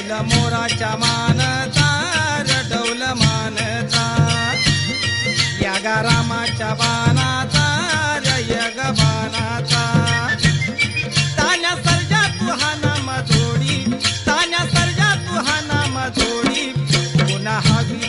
रडवला मोराच्या मानता रडवलं मानता. या गा रामाच्या बानाचा रय ग बानाचा तान्या सर्जा तुहा नाम जोडी तान्या सर्जा तुहा नाम जोडी. पुन्हा हवी